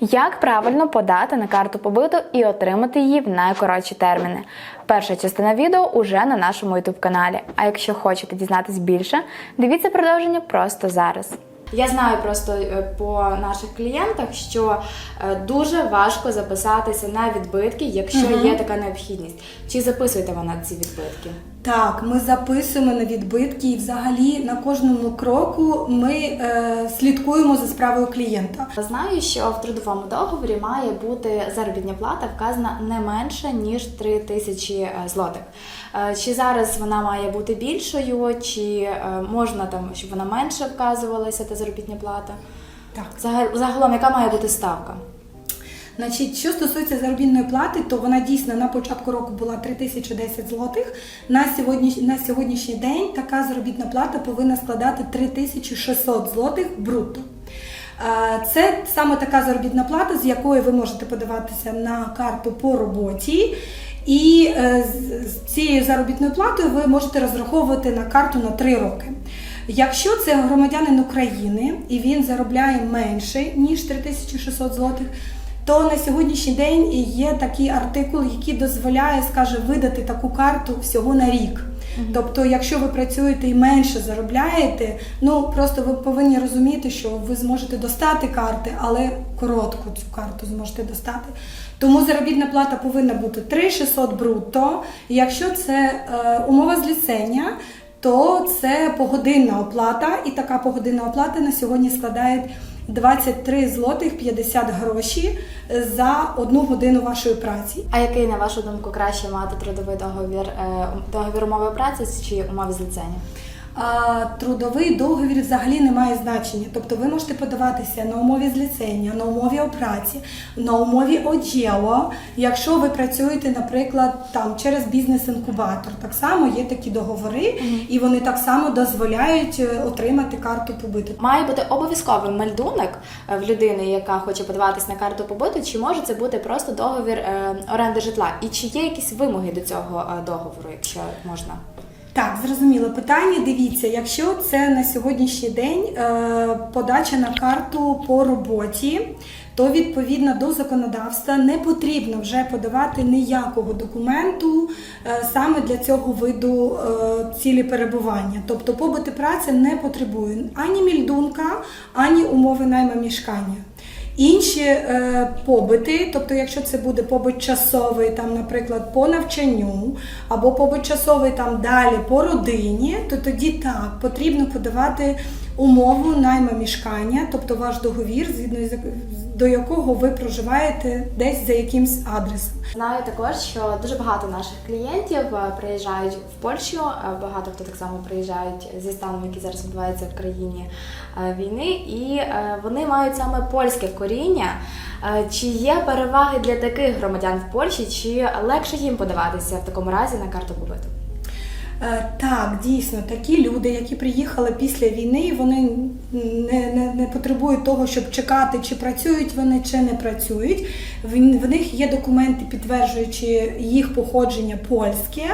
Як правильно подати на карту побиту і отримати її в найкоротші терміни? Перша частина відео уже на нашому youtube каналі. А якщо хочете дізнатись більше, дивіться продовження просто зараз. Я знаю просто е, по наших клієнтах, що е, дуже важко записатися на відбитки, якщо Мгм. є така необхідність. Чи записуєте ви на ці відбитки? Так, ми записуємо на відбитки і взагалі на кожному кроку ми е, слідкуємо за справою клієнта. Знаю, що в трудовому договорі має бути заробітня плата вказана не менше ніж 3 тисячі е, злотих. Е, Чи зараз вона має бути більшою, чи е, можна там, щоб вона менше вказувалася, та заробітня плата? Так. Загал- Загалом, яка має бути ставка? Значить, що стосується заробітної плати, то вона дійсно на початку року була 3010 злотих. На сьогодні на сьогоднішній день така заробітна плата повинна складати 3600 злотих брутто. Це саме така заробітна плата, з якої ви можете подаватися на карту по роботі. І е, з цією заробітною платою ви можете розраховувати на карту на 3 роки. Якщо це громадянин України і він заробляє менше ніж 3600 злотих, то на сьогоднішній день є такий артикул, який дозволяє, скаже, видати таку карту всього на рік. Тобто, якщо ви працюєте і менше заробляєте, ну просто ви повинні розуміти, що ви зможете достати карти, але коротку цю карту зможете достати. Тому заробітна плата повинна бути 3600 брутто. Якщо це е, умова зліцення, то це погодинна оплата, і така погодинна оплата на сьогодні складає 23 злотих 50 гроші за одну годину вашої праці. А який, на вашу думку, краще мати трудовий договір, е, договір умови праці чи умови зліцення? А трудовий договір взагалі не має значення. Тобто ви можете подаватися на умові зліцення, на умові праці, на умові оділо, якщо ви працюєте, наприклад, там через бізнес-інкубатор. Так само є такі договори, і вони так само дозволяють е, отримати карту побиту. Має бути обов'язковий мельдунок е, в людини, яка хоче подаватись на карту побиту, чи може це бути просто договір е, оренди житла? І чи є якісь вимоги до цього договору, якщо можна? Так, зрозуміло питання. Дивіться, якщо це на сьогоднішній день е, подача на карту по роботі, то відповідно до законодавства не потрібно вже подавати ніякого документу е, саме для цього виду е, цілі перебування. Тобто побути праці не потребує ані мільдунка, ані умови найма мішкання. Інші е, побити, тобто, якщо це буде побит часовий, там, наприклад, по навчанню, або побит часовий там далі по родині, то тоді так потрібно подавати умову найма мішкання, тобто ваш договір, згідно з до якого ви проживаєте десь за якимсь адресом. Знаю також, що дуже багато наших клієнтів е, приїжджають в Польщу. е, Багато хто так само приїжджають зі станом, який зараз відбувається в країні е, війни, і вони мають саме польське коріння. Чи є переваги для таких громадян в Польщі, чи легше їм подаватися в такому разі на карту побиту? Так, дійсно, такі люди, які приїхали після війни, вони не, не, не потребують того, щоб чекати, чи працюють вони, чи не працюють. В, в них є документи, підтверджуючи їх походження польське,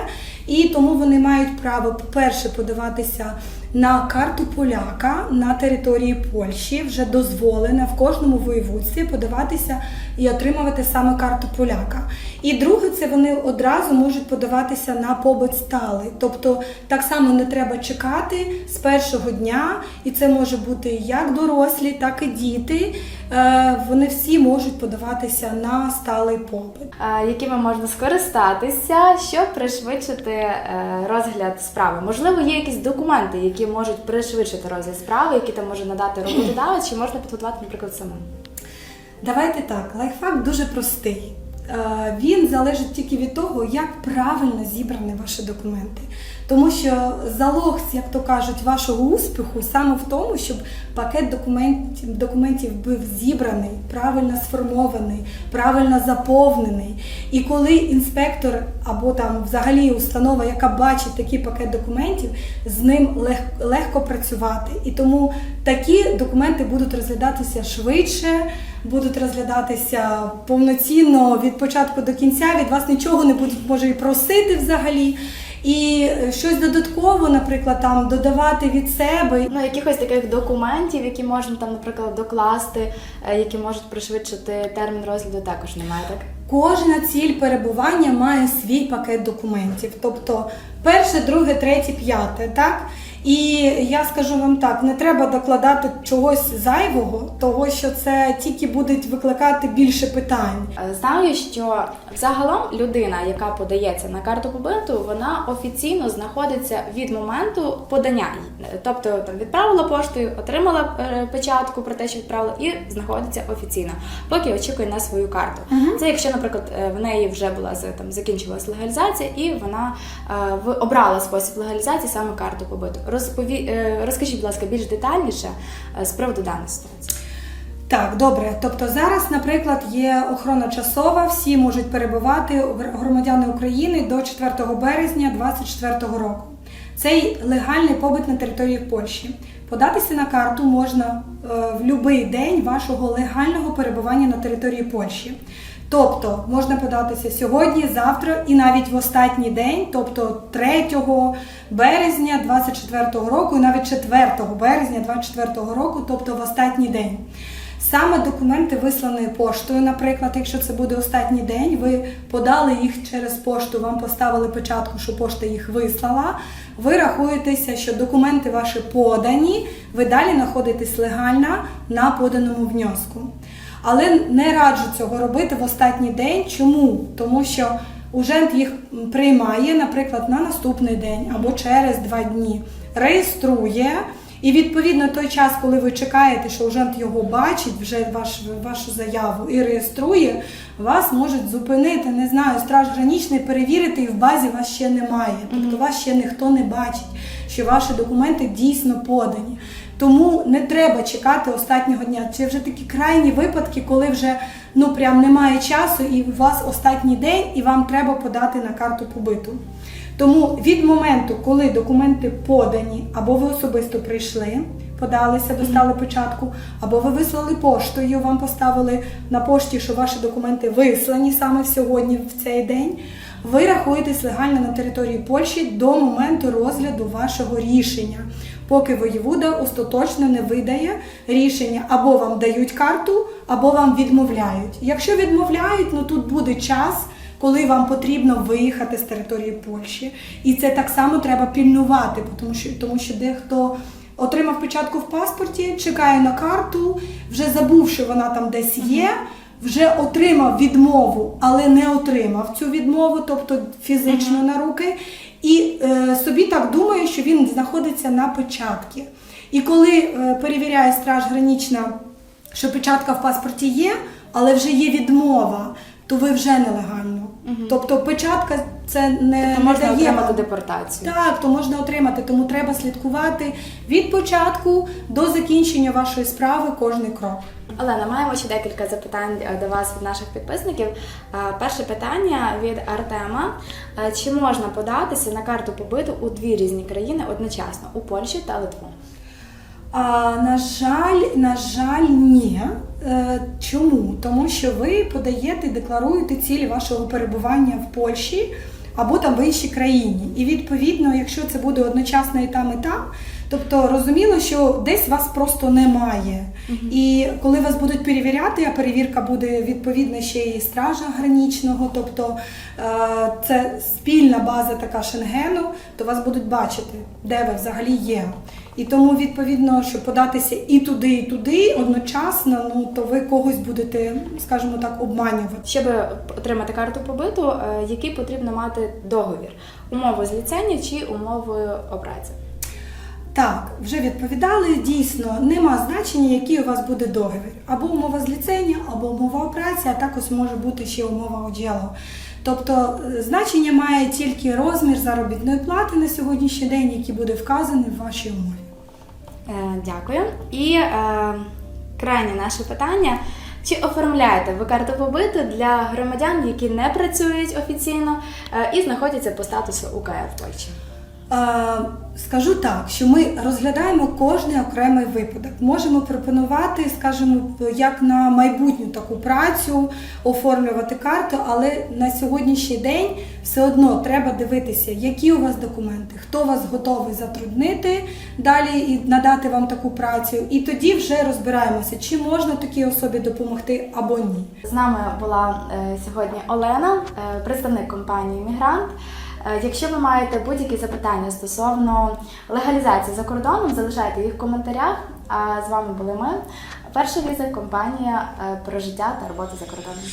і тому вони мають право, по-перше, подаватися на карту поляка на території Польщі. Вже дозволено в кожному воєводстві подаватися і отримувати саме карту поляка. І друге, це вони одразу можуть подаватися на побит сталий. Тобто так само не треба чекати з першого дня, і це може бути як дорослі, так і діти. Е, Вони всі можуть подаватися на сталий побит. Е, якими можна скористатися, щоб пришвидшити е, розгляд справи. Можливо, є якісь документи, які можуть пришвидшити розгляд справи, які там може надати роботодавець, чи можна підготувати, наприклад, самим. Давайте так, лайфхак дуже простий. Е, Він залежить тільки від того, як правильно зібрані ваші документи. Тому що залог, як то кажуть, вашого успіху саме в тому, щоб пакет документів, документів був зібраний, правильно сформований, правильно заповнений. І коли інспектор або там взагалі установа, яка бачить такий пакет документів, з ним лег- легко працювати. І тому такі документи будуть розглядатися швидше, будуть розглядатися повноцінно від початку до кінця. Від вас нічого не будуть може і просити взагалі. І щось додатково, наприклад, там додавати від себе. Ну, якихось таких документів, які можна там, наприклад, докласти, е, які можуть пришвидшити термін розгляду, також немає, так? Кожна ціль перебування має свій пакет документів, тобто перше, друге, третє, п'яте, так? І я скажу вам так: не треба докладати чогось зайвого, того що це тільки буде викликати більше питань. Е, Знаю, що загалом людина, яка подається на карту побиту, вона офіційно знаходиться від моменту подання. Тобто там відправила поштою, отримала е, печатку про те, що відправила, і знаходиться офіційно, поки очікує на свою карту. Це якщо, наприклад, е, в неї вже була з- там закінчилась легалізація, і вона е, обрала спосіб легалізації саме карту побиту. Розпові... е, Розкажіть, будь ласка, більш детальніше е, з приводу даної ситуації. Так, добре. Тобто зараз, наприклад, є охорона часова, всі можуть перебувати громадяни України до 4 березня 2024 року. Цей легальний побит на території Польщі. Податися на карту можна е, в будь-який день вашого легального перебування на території Польщі. Тобто можна податися сьогодні, завтра і навіть в останній день, тобто 3 березня 2024 року, і навіть 4 березня 2024 року, тобто в останній день. Саме документи вислані поштою, наприклад, якщо це буде останній день, ви подали їх через пошту, вам поставили печатку, що пошта їх вислала. Ви рахуєтеся, що документи ваші подані, ви далі знаходитесь легально на поданому внеску. Але не раджу цього робити в останній день. Чому? Тому що Ужент їх приймає, наприклад, на наступний день або через два дні, реєструє. І відповідно той час, коли ви чекаєте, що ужент його бачить, вже ваш, вашу заяву і реєструє, вас можуть зупинити, не знаю, страж гранічний, перевірити, і в базі вас ще немає. Тобто вас ще ніхто не бачить, що ваші документи дійсно подані. Тому не треба чекати останнього дня. Це вже такі крайні випадки, коли вже ну прям немає часу, і у вас останній день, і вам треба подати на карту побиту. Тому від моменту, коли документи подані, або ви особисто прийшли, подалися, достали початку, або ви вислали поштою, вам поставили на пошті, що ваші документи вислані саме сьогодні, в цей день, ви рахуєтесь легально на території Польщі до моменту розгляду вашого рішення, поки воєвуда остаточно не видає рішення, або вам дають карту, або вам відмовляють. Якщо відмовляють, ну тут буде час коли вам потрібно виїхати з території Польщі. І це так само треба пільнувати, тому що, тому що дехто отримав печатку в паспорті, чекає на карту, вже забув, що вона там десь є. Вже отримав відмову, але не отримав цю відмову, тобто фізично на руки, і е, собі так думає, що він знаходиться на печатці. І коли е, перевіряє страж гранічна, що печатка в паспорті є, але вже є відмова, то ви вже нелегально. Тобто печатка це не, Тобто не можна дає отримати депортацію. Так, то можна отримати, тому треба слідкувати від початку до закінчення вашої справи кожний крок. Олена, маємо ще декілька запитань е, до вас від наших підписників. Е, Перше питання від Артема: Е, чи можна податися на карту побиту у дві різні країни одночасно у Польщі та Литву? А, на жаль, на жаль, ні. Е, чому? Тому що ви подаєте, декларуєте цілі вашого перебування в Польщі або там в іншій країні. І відповідно, якщо це буде одночасно і там, і там, тобто розуміло, що десь вас просто немає. І коли вас будуть перевіряти, а перевірка буде відповідно ще і стража гранічного, тобто е, це спільна база така Шенгену, то вас будуть бачити, де ви взагалі є. І тому, відповідно, щоб податися і туди, і туди одночасно, ну то ви когось будете, скажімо так, обманювати. Щоб отримати карту побиту, е, який потрібно мати договір? Умови з ліцензією чи умовою опраці? Так, вже відповідали. Дійсно, нема значення, який у вас буде договір. Або умова з ліцензії, або умова праці, а також може бути ще умова оділу. Тобто е, значення має тільки розмір заробітної плати на сьогоднішній день, який буде вказаний в вашій умові. Е, Дякую. І е, крайнє наше питання. Чи оформляєте ви карту побиту для громадян, які не працюють офіційно е, і знаходяться по статусу УКФ Польщі? Е, Скажу так, що ми розглядаємо кожний окремий випадок. Можемо пропонувати, скажімо, як на майбутню таку працю, оформлювати карту, але на сьогоднішній день все одно треба дивитися, які у вас документи, хто вас готовий затруднити далі і надати вам таку працю. І тоді вже розбираємося, чи можна такій особі допомогти або ні. З нами була е, сьогодні Олена, е, представник компанії Мігрант. Е, Якщо ви маєте будь-які запитання стосовно легалізації за кордоном, залишайте їх в коментарях. А з вами були ми, перша віза компанія е, про життя та роботу за кордоном.